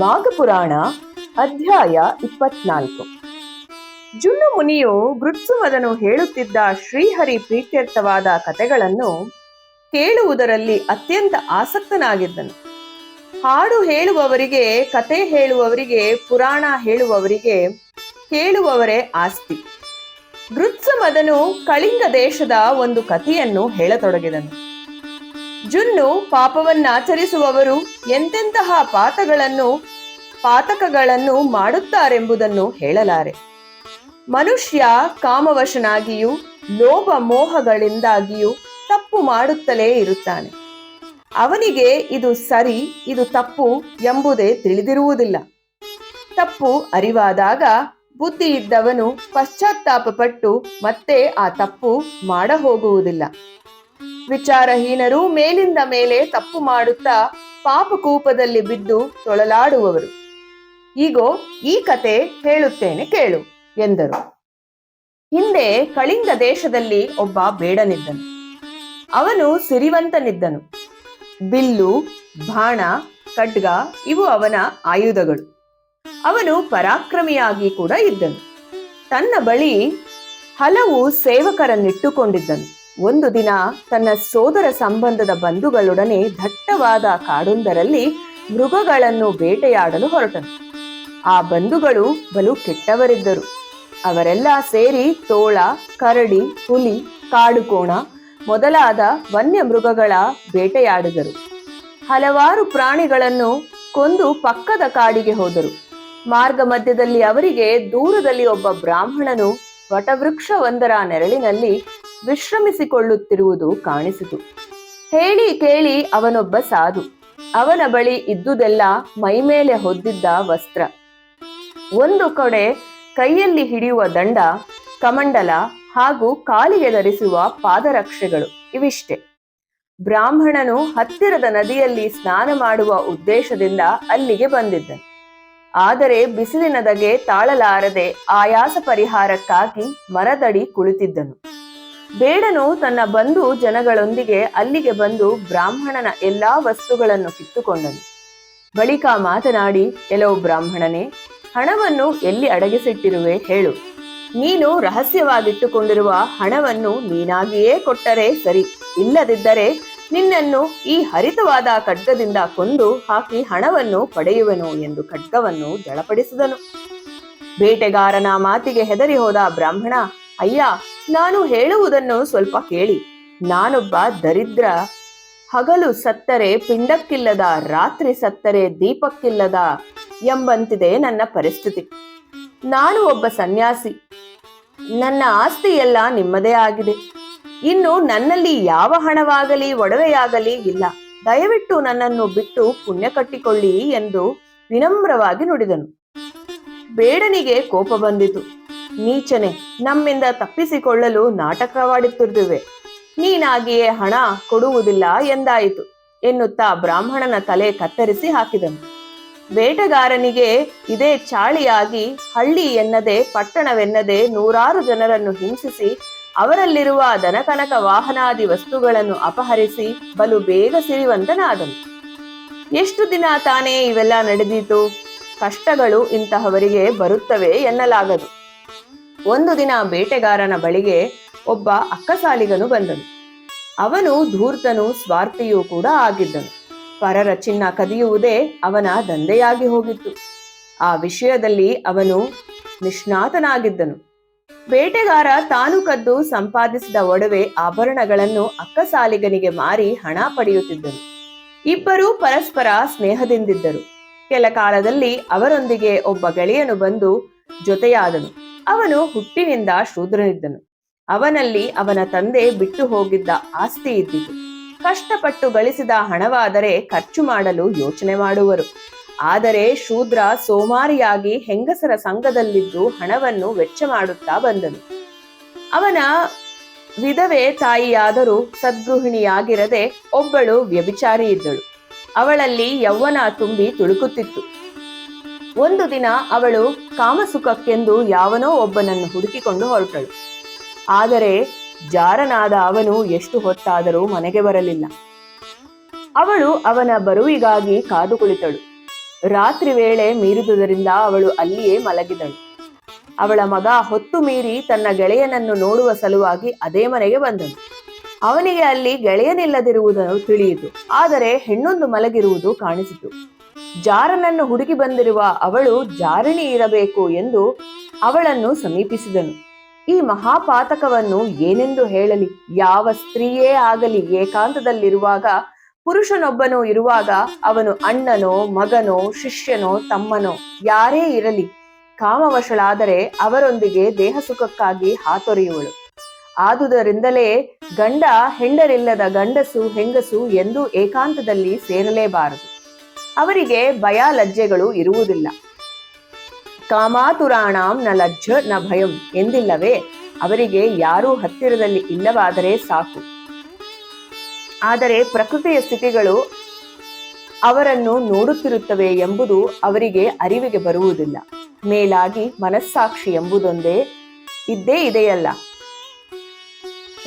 ಮಾಘಪುರಾಣ ಅಧ್ಯಾಯ ಇಪ್ಪತ್ನಾಲ್ಕು. ಜುನ್ನು ಮುನಿಯು ಗೃತ್ಸುಮದನು ಹೇಳುತ್ತಿದ್ದ ಶ್ರೀಹರಿ ಪ್ರೀತ್ಯರ್ಥವಾದ ಕಥೆಗಳನ್ನು ಕೇಳುವುದರಲ್ಲಿ ಅತ್ಯಂತ ಆಸಕ್ತನಾಗಿದ್ದನು. ಹಾಡು ಹೇಳುವವರಿಗೆ, ಕತೆ ಹೇಳುವವರಿಗೆ, ಪುರಾಣ ಹೇಳುವವರಿಗೆ ಕೇಳುವವರೇ ಆಸ್ತಿ. ಗೃತ್ಸಮದನು ಕಳಿಂಗ ದೇಶದ ಒಂದು ಕಥೆಯನ್ನು ಹೇಳತೊಡಗಿದನು. ಜುನ್ನು ಪಾಪವನ್ನಾಚರಿಸುವವರು ಎಂತೆಂತಹ ಪಾತಗಳನ್ನು, ಪಾತಕಗಳನ್ನು ಮಾಡುತ್ತಾರೆಂಬುದನ್ನು ಹೇಳಲಾರೆ. ಮನುಷ್ಯ ಕಾಮವಶನಾಗಿಯೂ ಲೋಭ ಮೋಹಗಳಿಂದಾಗಿಯೂ ತಪ್ಪು ಮಾಡುತ್ತಲೇ ಇರುತ್ತಾನೆ. ಅವನಿಗೆ ಇದು ಸರಿ, ಇದು ತಪ್ಪು ಎಂಬುದೇ ತಿಳಿದಿರುವುದಿಲ್ಲ. ತಪ್ಪು ಅರಿವಾದಾಗ ಬುದ್ಧಿ ಇದ್ದವನು ಪಶ್ಚಾತ್ತಾಪಪಟ್ಟು ಮತ್ತೆ ಆ ತಪ್ಪು ಮಾಡ ಹೋಗುವುದಿಲ್ಲ ವಿಚಾರಹೀನರು ಮೇಲಿಂದ ಮೇಲೆ ತಪ್ಪು ಮಾಡುತ್ತಾ ಪಾಪಕೂಪದಲ್ಲಿ ಬಿದ್ದು ತೊಳಲಾಡುವವರು. ಈಗೋ, ಈ ಕತೆ ಹೇಳುತ್ತೇನೆ ಕೇಳು, ಎಂದರು. ಹಿಂದೆ ಕಳಿಂಗ ದೇಶದಲ್ಲಿ ಒಬ್ಬ ಬೇಡನಿದ್ದನು. ಅವನು ಸಿರಿವಂತನಿದ್ದನು. ಬಿಲ್ಲು, ಬಾಣ, ಖಡ್ಗ ಇವು ಅವನ ಆಯುಧಗಳು. ಅವನು ಪರಾಕ್ರಮಿಯಾಗಿ ಕೂಡ ಇದ್ದನು. ತನ್ನ ಬಳಿ ಹಲವು ಸೇವಕರನ್ನಿಟ್ಟುಕೊಂಡಿದ್ದನು. ಒಂದು ದಿನ ತನ್ನ ಸೋದರ ಸಂಬಂಧದ ಬಂಧುಗಳೊಡನೆ ದಟ್ಟವಾದ ಕಾಡೊಂದರಲ್ಲಿ ಮೃಗಗಳನ್ನು ಬೇಟೆಯಾಡಲು ಹೊರಟನು ಆ ಬಂಧುಗಳು ಬಲು ಕೆಟ್ಟವರಿದ್ದರು. ಅವರೆಲ್ಲ ಸೇರಿ ತೋಳ, ಕರಡಿ, ಹುಲಿ, ಕಾಡುಕೋಣ ಮೊದಲಾದ ವನ್ಯ ಮೃಗಗಳ ಬೇಟೆಯಾಡಿದರು. ಹಲವಾರು ಪ್ರಾಣಿಗಳನ್ನು ಕೊಂದು ಪಕ್ಕದ ಕಾಡಿಗೆ ಹೋದರು. ಮಾರ್ಗ ಮಧ್ಯದಲ್ಲಿ ಅವರಿಗೆ ದೂರದಲ್ಲಿ ಒಬ್ಬ ಬ್ರಾಹ್ಮಣನು ವಟವೃಕ್ಷವೊಂದರ ನೆರಳಿನಲ್ಲಿ ವಿಶ್ರಮಿಸಿಕೊಳ್ಳುತ್ತಿರುವುದು ಕಾಣಿಸಿತು. ಹೇಳಿ ಕೇಳಿ ಅವನೊಬ್ಬ ಸಾಧು. ಅವನ ಬಳಿ ಇದ್ದುದೆಲ್ಲ ಮೈಮೇಲೆ ಹೊದ್ದಿದ್ದ ವಸ್ತ್ರ. ಒಂದು ಕಡೆ ಕೈಯಲ್ಲಿ ಹಿಡಿಯುವ ದಂಡ, ಕಮಂಡಲ ಹಾಗೂ ಕಾಲಿಗೆ ಧರಿಸುವ ಪಾದರಕ್ಷೆಗಳು ಇವಿಷ್ಟೆ. ಬ್ರಾಹ್ಮಣನು ಹತ್ತಿರದ ನದಿಯಲ್ಲಿ ಸ್ನಾನ ಮಾಡುವ ಉದ್ದೇಶದಿಂದ ಅಲ್ಲಿಗೆ ಬಂದಿದ್ದನು ಆದರೆ ಬಿಸಿಲಿನದಗೆ ತಾಳಲಾರದೆ ಆಯಾಸ ಪರಿಹಾರಕ್ಕಾಗಿ ಮರದಡಿ ಕುಳಿತಿದ್ದನು. ಬೇಡನು ತನ್ನ ಬಂಧು ಜನಗಳೊಂದಿಗೆ ಅಲ್ಲಿಗೆ ಬಂದು ಬ್ರಾಹ್ಮಣನ ಎಲ್ಲಾ ವಸ್ತುಗಳನ್ನು ಕಿತ್ತುಕೊಂಡನು. ಬಳಿಕ ಮಾತನಾಡಿ, ಎಲೋ ಬ್ರಾಹ್ಮಣನೇ, ಹಣವನ್ನು ಎಲ್ಲಿ ಅಡಗಿಸಿಟ್ಟಿರುವೆ ಹೇಳು. ನೀನು ರಹಸ್ಯವಾಗಿಟ್ಟುಕೊಂಡಿರುವ ಹಣವನ್ನು ನೀನಾಗಿಯೇ ಕೊಟ್ಟರೆ ಸರಿ. ಇಲ್ಲದಿದ್ದರೆ ನಿನ್ನನ್ನು ಈ ಹರಿತವಾದ ಖಡ್ಗದಿಂದ ಕೊಂದು ಹಾಕಿ ಹಣವನ್ನು ಪಡೆಯುವೆನು ಎಂದು ಖಡ್ಗವನ್ನು ಜಳಪಡಿಸಿದನು. ಬೇಟೆಗಾರನ ಮಾತಿಗೆ ಹೆದರಿ ಹೋದ ಬ್ರಾಹ್ಮಣ, ಅಯ್ಯ ನಾನು ಹೇಳುವುದನ್ನು ಸ್ವಲ್ಪ ಕೇಳಿ. ನಾನೊಬ್ಬ ದರಿದ್ರ, ಹಗಲು ಸತ್ತರೆ, ಪಿಂಡಕ್ಕಿಲ್ಲದ, ರಾತ್ರಿ ಸತ್ತರೆ, ದೀಪಕ್ಕಿಲ್ಲದ ಎಂಬಂತಿದೆ ನನ್ನ ಪರಿಸ್ಥಿತಿ. ನಾನು ಒಬ್ಬ ಸನ್ಯಾಸಿ. ನನ್ನ ಆಸ್ತಿ ಎಲ್ಲ ನಿಮ್ಮದೇ ಆಗಿದೆ. ಇನ್ನು ನನ್ನಲ್ಲಿ ಯಾವ ಹಣವಾಗಲಿ, ಒಡವೆಯಾಗಲಿ ಇಲ್ಲ. ದಯವಿಟ್ಟು ನನ್ನನ್ನು ಬಿಟ್ಟು ಪುಣ್ಯ ಕಟ್ಟಿಕೊಳ್ಳಿ ಎಂದು ವಿನಮ್ರವಾಗಿ ನುಡಿದನು. ಬೇಡನಿಗೆ ಕೋಪ ಬಂದಿತು. ನೀಚನೆ ನಮ್ಮಿಂದ ತಪ್ಪಿಸಿಕೊಳ್ಳಲು ನಾಟಕವಾಡುತ್ತಿರುವೆ ನೀನಾಗಿಯೇ ಹಣ ಕೊಡುವುದಿಲ್ಲ ಎಂದಾಯಿತು. ಎನ್ನುತ್ತಾ ಬ್ರಾಹ್ಮಣನ ತಲೆ ಕತ್ತರಿಸಿ ಹಾಕಿದನು. ಬೇಟೆಗಾರನಿಗೆ ಇದೇ ಚಾಳಿಯಾಗಿ ಹಳ್ಳಿ ಎನ್ನದೆ ಪಟ್ಟಣವೆನ್ನದೆ ನೂರಾರು ಜನರನ್ನು ಹಿಂಸಿಸಿ ಅವರಲ್ಲಿರುವ ದನಕನಕ ವಾಹನಾದಿ ವಸ್ತುಗಳನ್ನು ಅಪಹರಿಸಿ ಬಲು ಬೇಗ ಸಿರಿವಂತನಾದನು. ಎಷ್ಟು ದಿನ ತಾನೇ ಇವೆಲ್ಲ ನಡೆದೀತು? ಕಷ್ಟಗಳು ಇಂತಹವರಿಗೆ ಬರುತ್ತವೆ ಎನ್ನಲಾಗದು. ಒಂದು ದಿನ ಬೇಟೆಗಾರನ ಬಳಿಗೆ ಒಬ್ಬ ಅಕ್ಕಸಾಲಿಗನು ಬಂದನು. ಅವನು ಧೂರ್ತನು ಸ್ವಾರ್ಥಿಯೂ ಕೂಡ ಆಗಿದ್ದನು. ಪರರ ಚಿನ್ನ ಕದಿಯುವುದೇ ಅವನ ದಂಧೆಯಾಗಿ ಹೋಗಿತ್ತು. ಆ ವಿಷಯದಲ್ಲಿ ಅವನು ನಿಷ್ಣಾತನಾಗಿದ್ದನು. ಬೇಟೆಗಾರ ತಾನು ಕದ್ದು ಸಂಪಾದಿಸಿದ ಒಡವೆ ಆಭರಣಗಳನ್ನು ಅಕ್ಕಸಾಲಿಗನಿಗೆ ಮಾರಿ ಹಣ ಪಡೆಯುತ್ತಿದ್ದನು. ಇಬ್ಬರೂ ಪರಸ್ಪರ ಸ್ನೇಹದಿಂದಿದ್ದರು. ಕೆಲ ಕಾಲದಲ್ಲಿ ಅವರೊಂದಿಗೆ ಒಬ್ಬ ಗೆಳೆಯನು ಬಂದು ಜೊತೆಯಾದನು. ಅವನು ಹುಟ್ಟಿನಿಂದ ಶೂದ್ರನಿದ್ದನು ಅವನಲ್ಲಿ ಅವನ ತಂದೆ ಬಿಟ್ಟು ಹೋಗಿದ್ದ ಆಸ್ತಿ ಇದ್ದಿತು. ಕಷ್ಟಪಟ್ಟು ಗಳಿಸಿದ ಹಣವಾದರೆ ಖರ್ಚು ಮಾಡಲು ಯೋಚನೆ ಮಾಡುವರು. ಆದರೆ ಶೂದ್ರ ಸೋಮಾರಿಯಾಗಿ ಹೆಂಗಸರ ಸಂಘದಲ್ಲಿದ್ದು ಹಣವನ್ನು ವೆಚ್ಚ ಮಾಡುತ್ತಾ ಬಂದನು. ಅವನ ವಿಧವೆ ತಾಯಿಯಾದರೂ ಸದ್ಗೃಹಿಣಿಯಾಗಿರದೆ ಒಬ್ಬಳು ವ್ಯಭಿಚಾರಿ ಇದ್ದಳು ಅವಳಲ್ಲಿ ಯೌವನ ತುಂಬಿ ತುಳುಕುತ್ತಿತ್ತು. ಒಂದು ದಿನ ಅವಳು ಕಾಮಸುಖಕ್ಕೆಂದು ಯಾವನೋ ಒಬ್ಬನನ್ನು ಹುಡುಕಿಕೊಂಡು ಹೊರಟಳು. ಆದರೆ ಜಾರನಾದ ಅವನು ಎಷ್ಟು ಹೊತ್ತಾದರೂ ಮನೆಗೆ ಬರಲಿಲ್ಲ. ಅವಳು ಅವನ ಬರುವಿಗಾಗಿ ಕಾದು ಕುಳಿತಳು. ರಾತ್ರಿ ವೇಳೆ ಮೀರಿದುದರಿಂದ ಅವಳು ಅಲ್ಲಿಯೇ ಮಲಗಿದಳು. ಅವಳ ಮಗ ಹೊತ್ತು ಮೀರಿ ತನ್ನ ಗೆಳೆಯನನ್ನು ನೋಡುವ ಸಲುವಾಗಿ ಅದೇ ಮನೆಗೆ ಬಂದನು. ಅವನಿಗೆ ಅಲ್ಲಿ ಗೆಳೆಯನಿಲ್ಲದಿರುವುದನ್ನು ತಿಳಿಯಿತು. ಆದರೆ ಹೆಣ್ಣೊಂದು ಮಲಗಿರುವುದು ಕಾಣಿಸಿತು. ಜಾರನನ್ನು ಹುಡುಕಿ ಬಂದಿರುವ ಅವಳು ಜಾರಣಿ ಇರಬೇಕು ಎಂದು ಅವಳನ್ನು ಸಮೀಪಿಸಿದನು. ಈ ಮಹಾಪಾತಕವನ್ನು ಏನೆಂದು ಹೇಳಲಿ? ಯಾವ ಸ್ತ್ರೀಯೇ ಆಗಲಿ ಏಕಾಂತದಲ್ಲಿರುವಾಗ, ಪುರುಷನೊಬ್ಬನು ಇರುವಾಗ ಅವನು ಅಣ್ಣನೋ, ಮಗನೋ, ಶಿಷ್ಯನೋ, ತಮ್ಮನೋ, ಯಾರೇ ಇರಲಿ, ಕಾಮವಶಳಾದರೆ ಅವರೊಂದಿಗೆ ದೇಹ ಸುಖಕ್ಕಾಗಿ ಹಾತೊರೆಯುವಳು. ಆದುದರಿಂದಲೇ ಗಂಡ ಹೆಂಡರಿಲ್ಲದ ಗಂಡಸು ಹೆಂಗಸು ಎಂದು ಏಕಾಂತದಲ್ಲಿ ಸೇರಲೇಬಾರದು. ಅವರಿಗೆ ಭಯ ಲಜ್ಜೆಗಳು ಇರುವುದಿಲ್ಲ. ಕಾಮಾತುರಾಣಾಂ ನ ಲಜ್ಜ ನ ಭಯಂ ಎಂದಿಲ್ಲವೇ? ಅವರಿಗೆ ಯಾರೂ ಹತ್ತಿರದಲ್ಲಿ ಇಲ್ಲವಾದರೆ ಸಾಕು. ಆದರೆ ಪ್ರಕೃತಿಯ ಸ್ಥಿತಿಗಳು ಅವರನ್ನು ನೋಡುತ್ತಿರುತ್ತವೆ ಎಂಬುದು ಅವರಿಗೆ ಅರಿವಿಗೆ ಬರುವುದಿಲ್ಲ. ಮೇಲಾಗಿ ಮನಸ್ಸಾಕ್ಷಿ ಎಂಬುದೊಂದೇ ಇದ್ದೇ ಇದೆಯಲ್ಲ.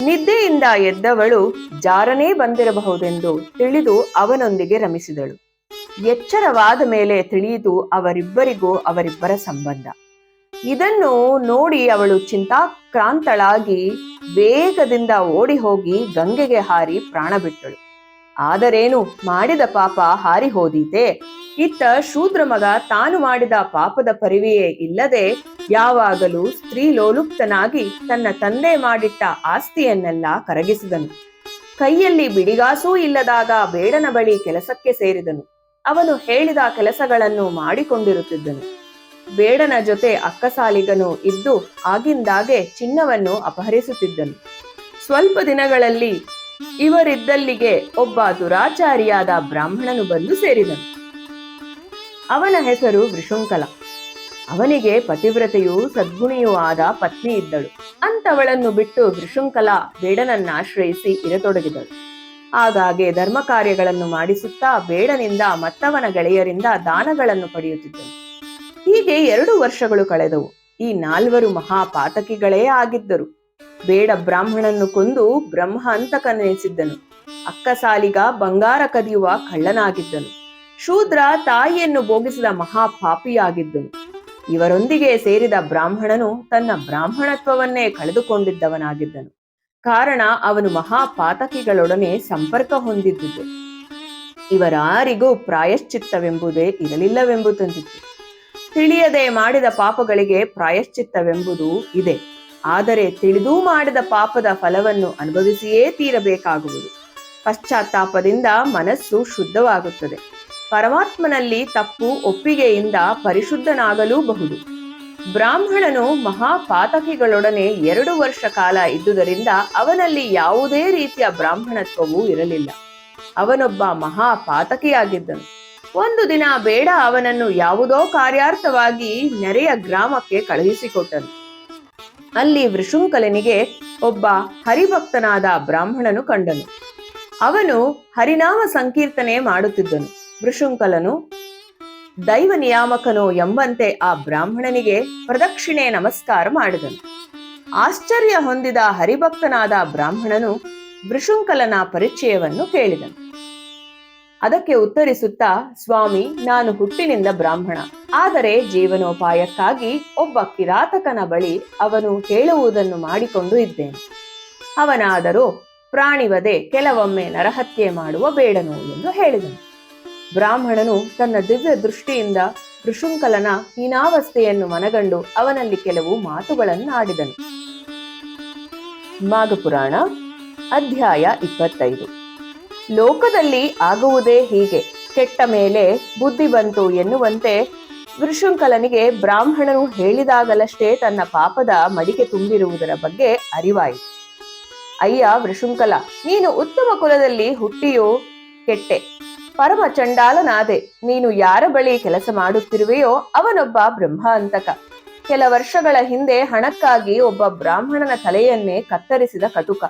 ನಿದ್ದೆಯಿಂದ ಎದ್ದವಳು ಜಾರನೇ ಬಂದಿರಬಹುದೆಂದು ತಿಳಿದು ಅವನೊಂದಿಗೆ ರಮಿಸಿದಳು. ಎಚ್ಚರವಾದ ಮೇಲೆ ತಿಳಿಯಿತು ಅವರಿಬ್ಬರಿಗೂ ಅವರಿಬ್ಬರ ಸಂಬಂಧ. ಇದನ್ನು ನೋಡಿ ಅವಳು ಚಿಂತಾಕ್ರಾಂತಳಾಗಿ ವೇಗದಿಂದ ಓಡಿ ಹೋಗಿ ಗಂಗೆಗೆ ಹಾರಿ ಪ್ರಾಣ ಬಿಟ್ಟಳು. ಆದರೇನು ಮಾಡಿದ ಪಾಪ ಹಾರಿ ಹೋದೀತೆ. ಇತ್ತ ಶೂದ್ರ ಮಗ ತಾನು ಮಾಡಿದ ಪಾಪದ ಪರಿವೆಯೇ ಇಲ್ಲದೆ ಯಾವಾಗಲೂ ಸ್ತ್ರೀ ಲೋಲುಪ್ತನಾಗಿ ತನ್ನ ತಂದೆ ಮಾಡಿಟ್ಟ ಆಸ್ತಿಯನ್ನೆಲ್ಲ ಕರಗಿಸಿದನು. ಕೈಯಲ್ಲಿ ಬಿಡಿಗಾಸೂ ಇಲ್ಲದಾಗ ಬೇಡನ ಬಳಿ ಕೆಲಸಕ್ಕೆ ಸೇರಿದನು. ಅವನು ಹೇಳಿದ ಕೆಲಸಗಳನ್ನು ಮಾಡಿಕೊಂಡಿರುತ್ತಿದ್ದನು. ಬೇಡನ ಜೊತೆ ಅಕ್ಕಸಾಲಿಗನು ಇದ್ದು ಆಗಿಂದಾಗೆ ಚಿನ್ನವನ್ನು ಅಪಹರಿಸುತ್ತಿದ್ದನು. ಸ್ವಲ್ಪ ದಿನಗಳಲ್ಲಿ ಇವರಿದ್ದಲ್ಲಿಗೆ ಒಬ್ಬ ದುರಾಚಾರಿಯಾದ ಬ್ರಾಹ್ಮಣನು ಬಂದು ಸೇರಿದನು. ಅವನ ಹೆಸರು ವೃಷುಂಕಲ ಅವನಿಗೆ ಪತಿವ್ರತೆಯೂ ಸದ್ಗುಣಿಯೂ ಆದ ಪತ್ನಿ ಇದ್ದಳು. ಅಂತವಳನ್ನು ಬಿಟ್ಟು ವೃಷುಂಕಲ ಬೇಡನನ್ನಾಶ್ರಯಿಸಿ ಇರತೊಡಗಿದಳು. ಆಗಾಗ್ಗೆ ಧರ್ಮ ಕಾರ್ಯಗಳನ್ನು ಮಾಡಿಸುತ್ತಾ ಬೇಡನಿಂದ ಮತ್ತವನ ಗೆಳೆಯರಿಂದ ದಾನಗಳನ್ನು ಪಡೆಯುತ್ತಿದ್ದನು. ಹೀಗೆ ಎರಡು ವರ್ಷಗಳು ಕಳೆದವು. ಈ ನಾಲ್ವರು ಮಹಾಪಾತಕಿಗಳೇ ಆಗಿದ್ದರು. ಬೇಡ ಬ್ರಾಹ್ಮಣನ್ನು ಕೊಂದು ಬ್ರಹ್ಮ ಅಂತಕನೆನಿಸಿದ್ದನು. ಅಕ್ಕಸಾಲಿಗ ಬಂಗಾರ ಕದಿಯುವ ಕಳ್ಳನಾಗಿದ್ದನು. ಶೂದ್ರ ತಾಯಿಯನ್ನು ಭೋಗಿಸಿದ ಮಹಾಪಾಪಿಯಾಗಿದ್ದನು. ಇವರೊಂದಿಗೆ ಸೇರಿದ ಬ್ರಾಹ್ಮಣನು ತನ್ನ ಬ್ರಾಹ್ಮಣತ್ವವನ್ನೇ ಕಳೆದುಕೊಂಡಿದ್ದವನಾಗಿದ್ದನು. ಕಾರಣ ಅವನು ಮಹಾಪಾತಕಿಗಳೊಡನೆ ಸಂಪರ್ಕ ಹೊಂದಿದ್ದುದು. ಇವರಾರಿಗೂ ಪ್ರಾಯಶ್ಚಿತ್ತವೆಂಬುದೇ ಇರಲಿಲ್ಲವೆಂಬುದಂತಿತ್ತು. ತಿಳಿಯದೆ ಮಾಡಿದ ಪಾಪಗಳಿಗೆ ಪ್ರಾಯಶ್ಚಿತ್ತವೆಂಬುದು ಇದೆ. ಆದರೆ ತಿಳಿದೂ ಮಾಡಿದ ಪಾಪದ ಫಲವನ್ನು ಅನುಭವಿಸಿಯೇ ತೀರಬೇಕಾಗುವುದು. ಪಶ್ಚಾತ್ತಾಪದಿಂದ ಮನಸ್ಸು ಶುದ್ಧವಾಗುತ್ತದೆ. ಪರಮಾತ್ಮನಲ್ಲಿ ತಪ್ಪು ಒಪ್ಪಿಗೆಯಿಂದ ಪರಿಶುದ್ಧನಾಗಲೂಬಹುದು. ಬ್ರಾಹ್ಮಣನು ಮಹಾಪಾತಕಿಗಳೊಡನೆ ಎರಡು ವರ್ಷ ಕಾಲ ಇದ್ದುದರಿಂದ ಅವನಲ್ಲಿ ಯಾವುದೇ ರೀತಿಯ ಬ್ರಾಹ್ಮಣತ್ವವೂ ಇರಲಿಲ್ಲ. ಅವನೊಬ್ಬ ಮಹಾಪಾತಕಿಯಾಗಿದ್ದನು. ಒಂದು ದಿನ ಬೇಡ ಅವನನ್ನು ಯಾವುದೋ ಕಾರ್ಯಾರ್ಥವಾಗಿ ನೆರೆಯ ಗ್ರಾಮಕ್ಕೆ ಕಳುಹಿಸಿಕೊಟ್ಟನು. ಅಲ್ಲಿ ವೃಷುಂಕಲನಿಗೆ ಒಬ್ಬ ಹರಿಭಕ್ತನಾದ ಬ್ರಾಹ್ಮಣನು ಕಂಡನು. ಅವನು ಹರಿನಾಮ ಸಂಕೀರ್ತನೆ ಮಾಡುತ್ತಿದ್ದನು. ವೃಷುಂಕಲನು ದೈವ ನಿಯಾಮಕನು ಎಂಬಂತೆ ಆ ಬ್ರಾಹ್ಮಣನಿಗೆ ಪ್ರದಕ್ಷಿಣೆ ನಮಸ್ಕಾರ ಮಾಡಿದನು. ಆಶ್ಚರ್ಯ ಹೊಂದಿದ ಹರಿಭಕ್ತನಾದ ಬ್ರಾಹ್ಮಣನು ವೃಷುಂಕಲನ ಪರಿಚಯವನ್ನು ಕೇಳಿದನು. ಅದಕ್ಕೆ ಉತ್ತರಿಸುತ್ತಾ, ಸ್ವಾಮಿ, ನಾನು ಹುಟ್ಟಿನಿಂದ ಬ್ರಾಹ್ಮಣ. ಆದರೆ ಜೀವನೋಪಾಯಕ್ಕಾಗಿ ಒಬ್ಬ ಕಿರಾತಕನ ಬಳಿ ಅವನು ಹೇಳುವುದನ್ನು ಮಾಡಿಕೊಂಡು ಇದ್ದೇನೆ. ಅವನಾದರೂ ಪ್ರಾಣಿವದೆ ಕೆಲವೊಮ್ಮೆ ನರಹತ್ಯೆ ಮಾಡುವ ಬೇಡನು ಎಂದು ಹೇಳಿದನು. ಬ್ರಾಹ್ಮಣನು ತನ್ನ ದಿವ್ಯ ದೃಷ್ಟಿಯಿಂದ ಋಷುಂಕಲನ ಹೀನಾವಸ್ಥೆಯನ್ನು ಮನಗಂಡು ಅವನಲ್ಲಿ ಕೆಲವು ಮಾತುಗಳನ್ನಾಡಿದನು. ಮಾಘಪುರಾಣ, ಅಧ್ಯಾಯ ಇಪ್ಪತ್ತೈದು. ಲೋಕದಲ್ಲಿ ಆಗುವುದೇ ಹೀಗೆ. ಕೆಟ್ಟ ಮೇಲೆ ಬುದ್ಧಿ ಬಂತು ಎನ್ನುವಂತೆ ಋಷುಂಕಲನಿಗೆ ಬ್ರಾಹ್ಮಣನು ಹೇಳಿದಾಗಲಷ್ಟೇ ತನ್ನ ಪಾಪದ ಮಡಿಕೆ ತುಂಬಿರುವುದರ ಬಗ್ಗೆ ಅರಿವಾಯಿತು. ಅಯ್ಯ ವೃಷುಂಕಲ ನೀನು ಉತ್ತಮ ಕುಲದಲ್ಲಿ ಹುಟ್ಟಿಯೋ ಕೆಟ್ಟೆ. ಪರಮ ಚಂಡಾಲನಾದೆ ನೀನು ಯಾರ ಬಳಿ ಕೆಲಸ ಮಾಡುತ್ತಿರುವೆಯೋ ಅವನೊಬ್ಬ ಬ್ರಹ್ಮಾಂತಕ. ಕೆಲ ವರ್ಷಗಳ ಹಿಂದೆ ಹಣಕ್ಕಾಗಿ ಒಬ್ಬ ಬ್ರಾಹ್ಮಣನ ತಲೆಯನ್ನೇ ಕತ್ತರಿಸಿದ ಕಟುಕ.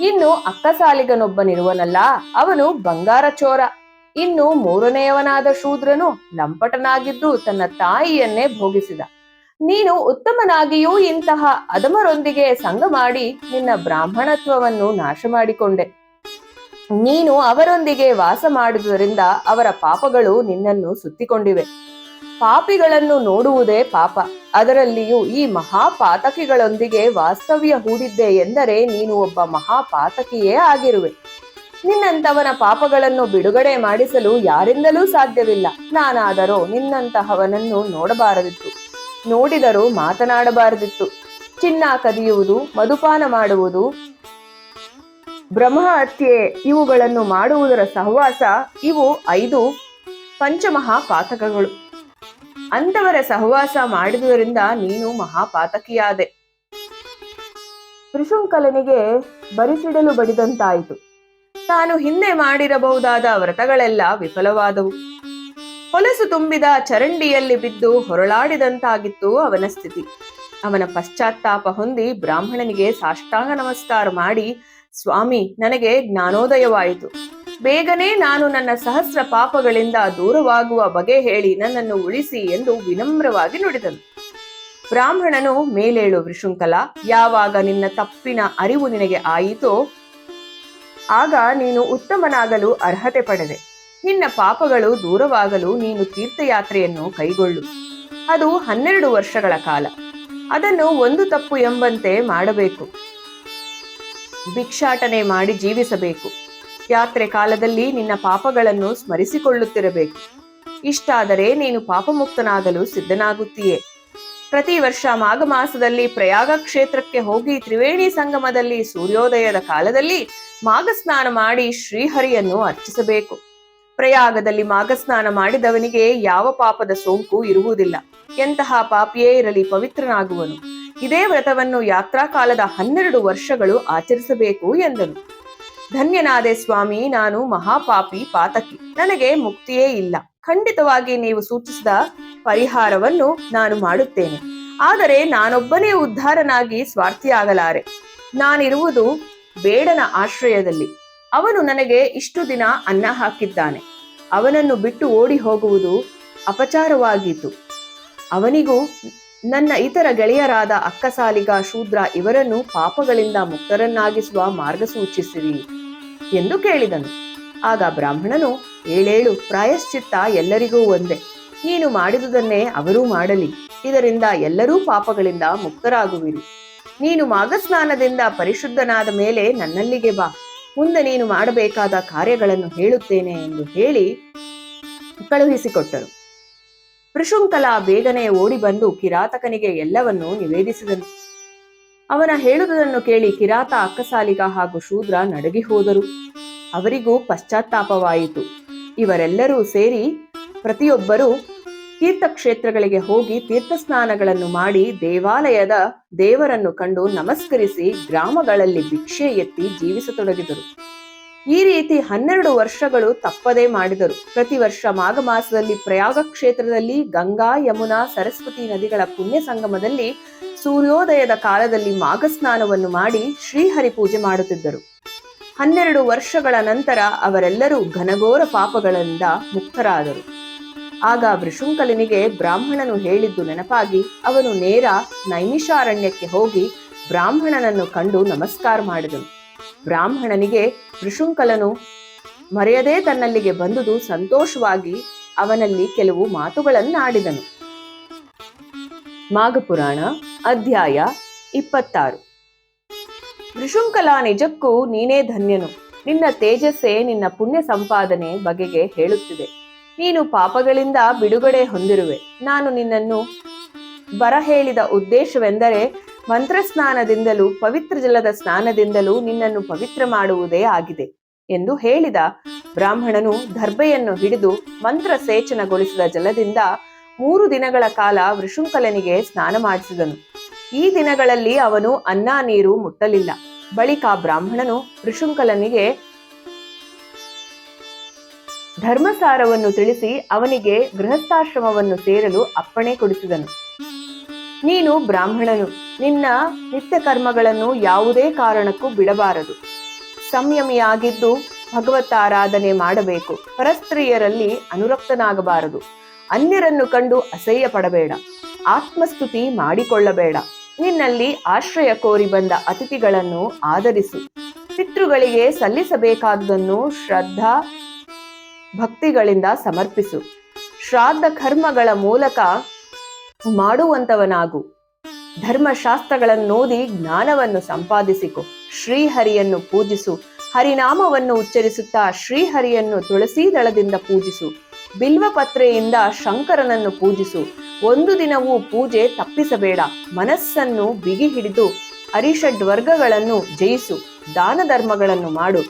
ಇನ್ನು ಅಕ್ಕಸಾಲಿಗನೊಬ್ಬನಿರುವನಲ್ಲ, ಅವನು ಬಂಗಾರ ಚೋರ. ಇನ್ನು ಮೂರನೆಯವನಾದ ಶೂದ್ರನು ಲಂಪಟನಾಗಿದ್ದು ತನ್ನ ತಾಯಿಯನ್ನೇ ಭೋಗಿಸಿದ. ನೀನು ಉತ್ತಮನಾಗಿಯೂ ಇಂತಹ ಅದಮರೊಂದಿಗೆ ಸಂಗ ಮಾಡಿ ನಿನ್ನ ಬ್ರಾಹ್ಮಣತ್ವವನ್ನು ನಾಶ ಮಾಡಿಕೊಂಡೆ ನೀನು ಅವರೊಂದಿಗೆ ವಾಸ ಮಾಡುವುದರಿಂದ ಅವರ ಪಾಪಗಳು ನಿನ್ನನ್ನು ಸುತ್ತಿಕೊಂಡಿವೆ. ಪಾಪಿಗಳನ್ನು ನೋಡುವುದೇ ಪಾಪ. ಅದರಲ್ಲಿಯೂ ಈ ಮಹಾಪಾತಕಿಗಳೊಂದಿಗೆ ವಾಸ್ತವ್ಯ ಹೂಡಿದ್ದೆ ಎಂದರೆ ನೀನು ಒಬ್ಬ ಮಹಾಪಾತಕಿಯೇ ಆಗಿರುವೆ. ನಿನ್ನಂತವನ ಪಾಪಗಳನ್ನು ಬಿಡುಗಡೆ ಮಾಡಿಸಲು ಯಾರಿಂದಲೂ ಸಾಧ್ಯವಿಲ್ಲ. ನಾನಾದರೂ ನಿನ್ನಂತಹವನನ್ನು ನೋಡಬಾರದಿತ್ತು. ನೋಡಿದರೂ ಮಾತನಾಡಬಾರದಿತ್ತು. ಚಿನ್ನ ಕದಿಯುವುದು, ಮದುಪಾನ ಮಾಡುವುದು ಬ್ರಹ್ಮಹತ್ಯೆ ಇವುಗಳನ್ನು ಮಾಡುವುದರ ಸಹವಾಸ ಇವು ಐದು ಪಂಚಮಹಾಪಾತಕಗಳು. ಅಂತವರ ಸಹವಾಸ ಮಾಡಿದುದರಿಂದ ನೀನು ಮಹಾಪಾತಕಿಯಾದೆ. ತ್ರಿಶುಂಕಲನಿಗೆ ಬರಿಸಿಡಲು ಬಡಿದಂತಾಯಿತು. ತಾನು ಹಿಂದೆ ಮಾಡಿರಬಹುದಾದ ವ್ರತಗಳೆಲ್ಲ ವಿಫಲವಾದವು. ಹೊಲಸು ತುಂಬಿದ ಚರಂಡಿಯಲ್ಲಿ ಬಿದ್ದು ಹೊರಳಾಡಿದಂತಾಗಿತ್ತು ಅವನ ಸ್ಥಿತಿ. ಅವನ ಪಶ್ಚಾತ್ತಾಪ ಹೊಂದಿ ಬ್ರಾಹ್ಮಣನಿಗೆ ಸಾಷ್ಟಾಂಗ ನಮಸ್ಕಾರ ಮಾಡಿ ಸ್ವಾಮಿ, ನನಗೆ ಜ್ಞಾನೋದಯವಾಯಿತು. ಬೇಗನೆ ನಾನು ನನ್ನ ಸಹಸ್ರ ಪಾಪಗಳಿಂದ ದೂರವಾಗುವ ಬಗೆ ಹೇಳಿ ನನ್ನನ್ನು ಉಳಿಸಿ ಎಂದು ವಿನಮ್ರವಾಗಿ ನುಡಿದನು. ಬ್ರಾಹ್ಮಣನು, ಮೇಲೇಳು ವೃಶುಂಕಲ ಯಾವಾಗ ನಿನ್ನ ತಪ್ಪಿನ ಅರಿವು ನಿನಗೆ ಆಯಿತೋ, ಆಗ ನೀನು ಉತ್ತಮನಾಗಲು ಅರ್ಹತೆ ಪಡೆದೆ. ನಿನ್ನ ಪಾಪಗಳು ದೂರವಾಗಲು ನೀನು ತೀರ್ಥಯಾತ್ರೆಯನ್ನು ಕೈಗೊಳ್ಳು. ಅದು ಹನ್ನೆರಡು ವರ್ಷಗಳ ಕಾಲ. ಅದನ್ನು ಒಂದು ತಪ್ಪು ಎಂಬಂತೆ ಮಾಡಬೇಕು. ಭಿಕ್ಷಾಟನೆ ಮಾಡಿ ಜೀವಿಸಬೇಕು. ಯಾತ್ರೆ ಕಾಲದಲ್ಲಿ ನಿನ್ನ ಪಾಪಗಳನ್ನು ಸ್ಮರಿಸಿಕೊಳ್ಳುತ್ತಿರಬೇಕು. ಇಷ್ಟಾದರೆ ನೀನು ಪಾಪಮುಕ್ತನಾಗಲು ಸಿದ್ಧನಾಗುತ್ತೀಯೇ. ಪ್ರತಿ ವರ್ಷ ಮಾಘ ಮಾಸದಲ್ಲಿ ಪ್ರಯಾಗ ಕ್ಷೇತ್ರಕ್ಕೆ ಹೋಗಿ ತ್ರಿವೇಣಿ ಸಂಗಮದಲ್ಲಿ ಸೂರ್ಯೋದಯದ ಕಾಲದಲ್ಲಿ ಮಾಘ ಸ್ನಾನ ಮಾಡಿ ಶ್ರೀಹರಿಯನ್ನು ಅರ್ಚಿಸಬೇಕು. ಪ್ರಯಾಗದಲ್ಲಿ ಮಾಘ ಸ್ನಾನ ಮಾಡಿದವನಿಗೆ ಯಾವ ಪಾಪದ ಸೋಂಕು ಇರುವುದಿಲ್ಲ. ಎಂತಹ ಪಾಪಿಯೇ ಇರಲಿ ಪವಿತ್ರನಾಗುವನು. ಇದೇ ವ್ರತವನ್ನು ಯಾತ್ರಾ ಕಾಲದ ಹನ್ನೆರಡು ವರ್ಷಗಳು ಆಚರಿಸಬೇಕು ಎಂದನು. ಧನ್ಯನಾದೆ ಸ್ವಾಮಿ, ನಾನು ಮಹಾಪಾಪಿ ಪಾತಕಿ. ನನಗೆ ಮುಕ್ತಿಯೇ ಇಲ್ಲ. ಖಂಡಿತವಾಗಿ ನೀವು ಸೂಚಿಸಿದ ಪರಿಹಾರವನ್ನು ನಾನು ಮಾಡುತ್ತೇನೆ. ಆದರೆ ನಾನೊಬ್ಬನೇ ಉದ್ಧಾರನಾಗಿ ಸ್ವಾರ್ಥಿಯಾಗಲಾರೆ. ನಾನಿರುವುದು ಬೇಡನ ಆಶ್ರಯದಲ್ಲಿ. ಅವನು ನನಗೆ ಇಷ್ಟು ದಿನ ಅನ್ನ ಹಾಕಿದ್ದಾನೆ. ಅವನನ್ನು ಬಿಟ್ಟು ಓಡಿ ಹೋಗುವುದು ಅಪಚಾರವಾಗಿತ್ತು. ಅವನಿಗೂ ನನ್ನ ಇತರ ಗೆಳೆಯರಾದ ಅಕ್ಕಸಾಲಿಗ ಶೂದ್ರ ಇವರನ್ನು ಪಾಪಗಳಿಂದ ಮುಕ್ತರನ್ನಾಗಿಸುವ ಮಾರ್ಗ ಸೂಚಿಸಿರಿ ಎಂದು ಕೇಳಿದನು. ಆಗ ಬ್ರಾಹ್ಮಣನು, ಏಳೇಳು, ಪ್ರಾಯಶ್ಚಿತ್ತ ಎಲ್ಲರಿಗೂ ಒಂದೇ. ನೀನು ಮಾಡಿದುದನ್ನೇ ಅವರೂ ಮಾಡಲಿ. ಇದರಿಂದ ಎಲ್ಲರೂ ಪಾಪಗಳಿಂದ ಮುಕ್ತರಾಗುವಿರಿ. ನೀನು ಮಾಘಸ್ನಾನದಿಂದ ಪರಿಶುದ್ಧನಾದ ಮೇಲೆ ನನ್ನಲ್ಲಿಗೆ ಬಾ. ಮುಂದೆ ನೀನು ಮಾಡಬೇಕಾದ ಕಾರ್ಯಗಳನ್ನು ಹೇಳುತ್ತೇನೆ ಎಂದು ಹೇಳಿ ಕಳುಹಿಸಿಕೊಟ್ಟರು. ಪೃಶುಂಕಲ ಬೇಗನೆ ಓಡಿ ಬಂದು ಕಿರಾತಕನಿಗೆ ಎಲ್ಲವನ್ನೂ ನಿವೇದಿಸಿದನು. ಅವನ ಹೇಳುವುದನ್ನು ಕೇಳಿ ಕಿರಾತ ಅಕ್ಕಸಾಲಿಗ ಹಾಗೂ ಶೂದ್ರ ನಡಗಿ ಹೋದರು. ಅವರಿಗೂ ಪಶ್ಚಾತ್ತಾಪವಾಯಿತು. ಇವರೆಲ್ಲರೂ ಸೇರಿ ಪ್ರತಿಯೊಬ್ಬರೂ ತೀರ್ಥಕ್ಷೇತ್ರಗಳಿಗೆ ಹೋಗಿ ತೀರ್ಥಸ್ನಾನಗಳನ್ನು ಮಾಡಿ ದೇವಾಲಯದ ದೇವರನ್ನು ಕಂಡು ನಮಸ್ಕರಿಸಿ ಗ್ರಾಮಗಳಲ್ಲಿ ಭಿಕ್ಷೆ ಎತ್ತಿ ಜೀವಿಸತೊಡಗಿದರು. ಈ ರೀತಿ ಹನ್ನೆರಡು ವರ್ಷಗಳು ತಪ್ಪದೇ ಮಾಡಿದರು. ಪ್ರತಿ ವರ್ಷ ಮಾಘ ಮಾಸದಲ್ಲಿ ಪ್ರಯಾಗ ಕ್ಷೇತ್ರದಲ್ಲಿ ಗಂಗಾ, ಯಮುನಾ, ಸರಸ್ವತಿ ನದಿಗಳ ಪುಣ್ಯ ಸಂಗಮದಲ್ಲಿ ಸೂರ್ಯೋದಯದ ಕಾಲದಲ್ಲಿ ಮಾಘ ಸ್ನಾನವನ್ನು ಮಾಡಿ ಶ್ರೀಹರಿ ಪೂಜೆ ಮಾಡುತ್ತಿದ್ದರು. ಹನ್ನೆರಡು ವರ್ಷಗಳ ನಂತರ ಅವರೆಲ್ಲರೂ ಘನಘೋರ ಪಾಪಗಳಿಂದ ಮುಕ್ತರಾದರು. ಆಗ ವೃಷುಂಕಲನಿಗೆ ಬ್ರಾಹ್ಮಣನು ಹೇಳಿದ್ದು ನೆನಪಾಗಿ, ಅವನು ನೇರ ನೈಮಿಷಾರಣ್ಯಕ್ಕೆ ಹೋಗಿ ಬ್ರಾಹ್ಮಣನನ್ನು ಕಂಡು ನಮಸ್ಕಾರ ಮಾಡಿದನು. ಬ್ರಾಹ್ಮಣನಿಗೆ ಋಷುಂಕಲನು ಮರೆಯದೇ ತನ್ನಲ್ಲಿಗೆ ಬಂದುದು ಸಂತೋಷವಾಗಿ ಅವನಲ್ಲಿ ಕೆಲವು ಮಾತುಗಳನ್ನಾಡಿದನು. ಮಾಘಪುರಾಣ ಅಧ್ಯಾಯ ಇಪ್ಪತ್ತಾರು. ಋಷುಂಕಲ ನಿಜಕ್ಕೂ ನೀನೇ ಧನ್ಯನು. ನಿನ್ನ ತೇಜಸ್ಸೇ ನಿನ್ನ ಪುಣ್ಯ ಸಂಪಾದನೆ ಬಗೆಗೆ ಹೇಳುತ್ತಿದೆ. ನೀನು ಪಾಪಗಳಿಂದ ಬಿಡುಗಡೆ ಹೊಂದಿರುವೆ. ನಾನು ನಿನ್ನನ್ನು ಬರ ಹೇಳಿದ ಉದ್ದೇಶವೆಂದರೆ ಮಂತ್ರಸ್ನಾನದಿಂದಲೂ, ಪವಿತ್ರ ಜಲದ ಸ್ನಾನದಿಂದಲೂ ನಿನ್ನನ್ನು ಪವಿತ್ರ ಮಾಡುವುದೇ ಆಗಿದೆ ಎಂದು ಹೇಳಿದ ಬ್ರಾಹ್ಮಣನು ದರ್ಭೆಯನ್ನು ಹಿಡಿದು ಮಂತ್ರ ಸೇಚನಗೊಳಿಸಿದ ಜಲದಿಂದ ಮೂರು ದಿನಗಳ ಕಾಲ ವೃಷುಂಕಲನಿಗೆ ಸ್ನಾನ ಮಾಡಿಸಿದನು. ಈ ದಿನಗಳಲ್ಲಿ ಅವನು ಅನ್ನ ನೀರು ಮುಟ್ಟಲಿಲ್ಲ. ಬಳಿಕ ಬ್ರಾಹ್ಮಣನು ವೃಷುಂಕಲನಿಗೆ ಧರ್ಮಸಾರವನ್ನು ತಿಳಿಸಿ ಅವನಿಗೆ ಗೃಹಸ್ಥಾಶ್ರಮವನ್ನು ಸೇರಲು ಅಪ್ಪಣೆ ಕೊಡಿಸಿದನು. ನೀನು ಬ್ರಾಹ್ಮಣನು. ನಿನ್ನ ನಿತ್ಯ ಕರ್ಮಗಳನ್ನು ಯಾವುದೇ ಕಾರಣಕ್ಕೂ ಬಿಡಬಾರದು. ಸಂಯಮಿಯಾಗಿದ್ದು ಭಗವತಾರಾಧನೆ ಮಾಡಬೇಕು. ಪರಸ್ತ್ರೀಯರಲ್ಲಿ ಅನುರಕ್ತನಾಗಬಾರದು. ಅನ್ಯರನ್ನು ಕಂಡು ಅಸಹ್ಯ ಪಡಬೇಡ ಆತ್ಮಸ್ತುತಿ ಮಾಡಿಕೊಳ್ಳಬೇಡ. ನಿನ್ನಲ್ಲಿ ಆಶ್ರಯ ಕೋರಿ ಬಂದ ಅತಿಥಿಗಳನ್ನು ಆದರಿಸು ಪಿತೃಗಳಿಗೆ ಸಲ್ಲಿಸಬೇಕಾದುದನ್ನು ಶ್ರದ್ಧಾ ಭಕ್ತಿಗಳಿಂದ ಸಮರ್ಪಿಸು. ಶ್ರಾದ್ದ ಕರ್ಮಗಳ ಮೂಲಕ ಮಾಡುವಂತವನಾಗು. ಧರ್ಮಶಾಸ್ತ್ರಗಳನ್ನೋದಿ ಜ್ಞಾನವನ್ನು ಸಂಪಾದಿಸಿಕೊ. ಶ್ರೀಹರಿಯನ್ನು ಪೂಜಿಸು. ಹರಿನಾಮವನ್ನು ಉಚ್ಚರಿಸುತ್ತಾ ಶ್ರೀಹರಿಯನ್ನು ತುಳಸಿ ದಳದಿಂದ ಪೂಜಿಸು. ಬಿಲ್ವಪತ್ರೆಯಿಂದ ಶಂಕರನನ್ನು ಪೂಜಿಸು. ಒಂದು ದಿನವೂ ಪೂಜೆ ತಪ್ಪಿಸಬೇಡ. ಮನಸ್ಸನ್ನು ಬಿಗಿ ಹಿಡಿದು ಅರಿಷಡ್ ವರ್ಗಗಳನ್ನು ಜಯಿಸು. ದಾನ ಧರ್ಮಗಳನ್ನು ಮಾಡು.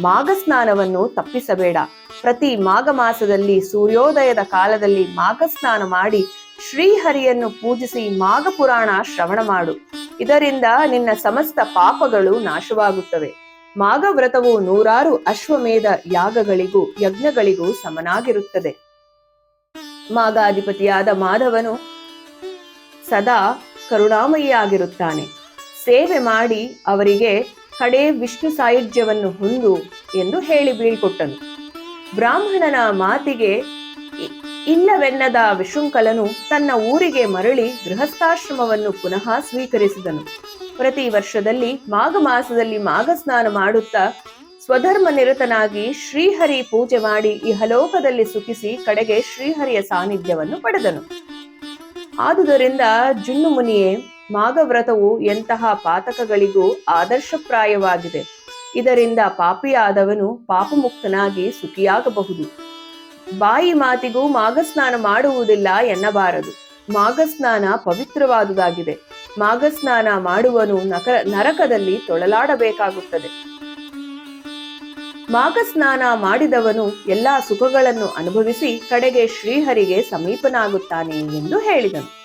ಮಾಘ ಸ್ನಾನವನ್ನು ತಪ್ಪಿಸಬೇಡ. ಪ್ರತಿ ಮಾಘ ಮಾಸದಲ್ಲಿ ಸೂರ್ಯೋದಯದ ಕಾಲದಲ್ಲಿ ಮಾಘ ಸ್ನಾನ ಮಾಡಿ ಶ್ರೀಹರಿಯನ್ನು ಪೂಜಿಸಿ ಮಾಘ ಪುರಾಣ ಶ್ರವಣ ಮಾಡು. ಇದರಿಂದ ನಿನ್ನ ಸಮಸ್ತ ಪಾಪಗಳು ನಾಶವಾಗುತ್ತವೆ. ಮಾಘ ವ್ರತವು ನೂರಾರು ಅಶ್ವಮೇಧ ಯಾಗಗಳಿಗೂ ಯಜ್ಞಗಳಿಗೂ ಸಮನಾಗಿರುತ್ತದೆ. ಮಾಗಾಧಿಪತಿಯಾದ ಮಾಧವನು ಸದಾ ಕರುಣಾಮಯಿಯಾಗಿರುತ್ತಾನೆ. ಸೇವೆ ಮಾಡಿ ಅವರಿಗೆ ಕಡೆ ವಿಷ್ಣು ಸಾಯುಜ್ಯವನ್ನು ಹೊಂದು ಎಂದು ಹೇಳಿ ಬೀಳ್ಕೊಟ್ಟನು. ಬ್ರಾಹ್ಮಣನ ಮಾತಿಗೆ ಇಲ್ಲವೆನ್ನದ ವಿಶೃಂಖಲನು ತನ್ನ ಊರಿಗೆ ಮರಳಿ ಗೃಹಸ್ಥಾಶ್ರಮವನ್ನು ಪುನಃ ಸ್ವೀಕರಿಸಿದನು. ಪ್ರತಿ ವರ್ಷದಲ್ಲಿ ಮಾಘ ಮಾಸದಲ್ಲಿ ಮಾಘ ಸ್ನಾನ ಮಾಡುತ್ತಾ ಸ್ವಧರ್ಮ ನಿರತನಾಗಿ ಶ್ರೀಹರಿ ಪೂಜೆ ಮಾಡಿ ಇಹಲೋಕದಲ್ಲಿ ಸುಖಿಸಿ ಕಡೆಗೆ ಶ್ರೀಹರಿಯ ಸಾನ್ನಿಧ್ಯವನ್ನು ಪಡೆದನು. ಆದುದರಿಂದ ಜುನ್ನು ಮುನಿಯೇ ಮಾಘವ್ರತವು ಎಂತಹ ಪಾತಕಗಳಿಗೂ ಆದರ್ಶಪ್ರಾಯವಾಗಿದೆ. ಇದರಿಂದ ಪಾಪಿಯಾದವನು ಪಾಪಮುಕ್ತನಾಗಿ ಸುಖಿಯಾಗಬಹುದು. ಬಾಯಿ ಮಾತಿಗೂ ಮಾಘಸ್ನಾನ ಮಾಡುವುದಿಲ್ಲ ಎನ್ನಬಾರದು. ಮಾಘಸ್ನಾನ ಪವಿತ್ರವಾದುದಾಗಿದೆ. ಮಾಘಸ್ನಾನ ಮಾಡುವನು ನಕ, ನರಕದಲ್ಲಿ ತೊಳಲಾಡಬೇಕಾಗುತ್ತದೆ. ಮಾಘಸ್ನಾನ ಮಾಡಿದವನು ಎಲ್ಲಾ ಸುಖಗಳನ್ನು ಅನುಭವಿಸಿ ಕಡೆಗೆ ಶ್ರೀಹರಿಗೆ ಸಮೀಪನಾಗುತ್ತಾನೆ ಎಂದು ಹೇಳಿದನು.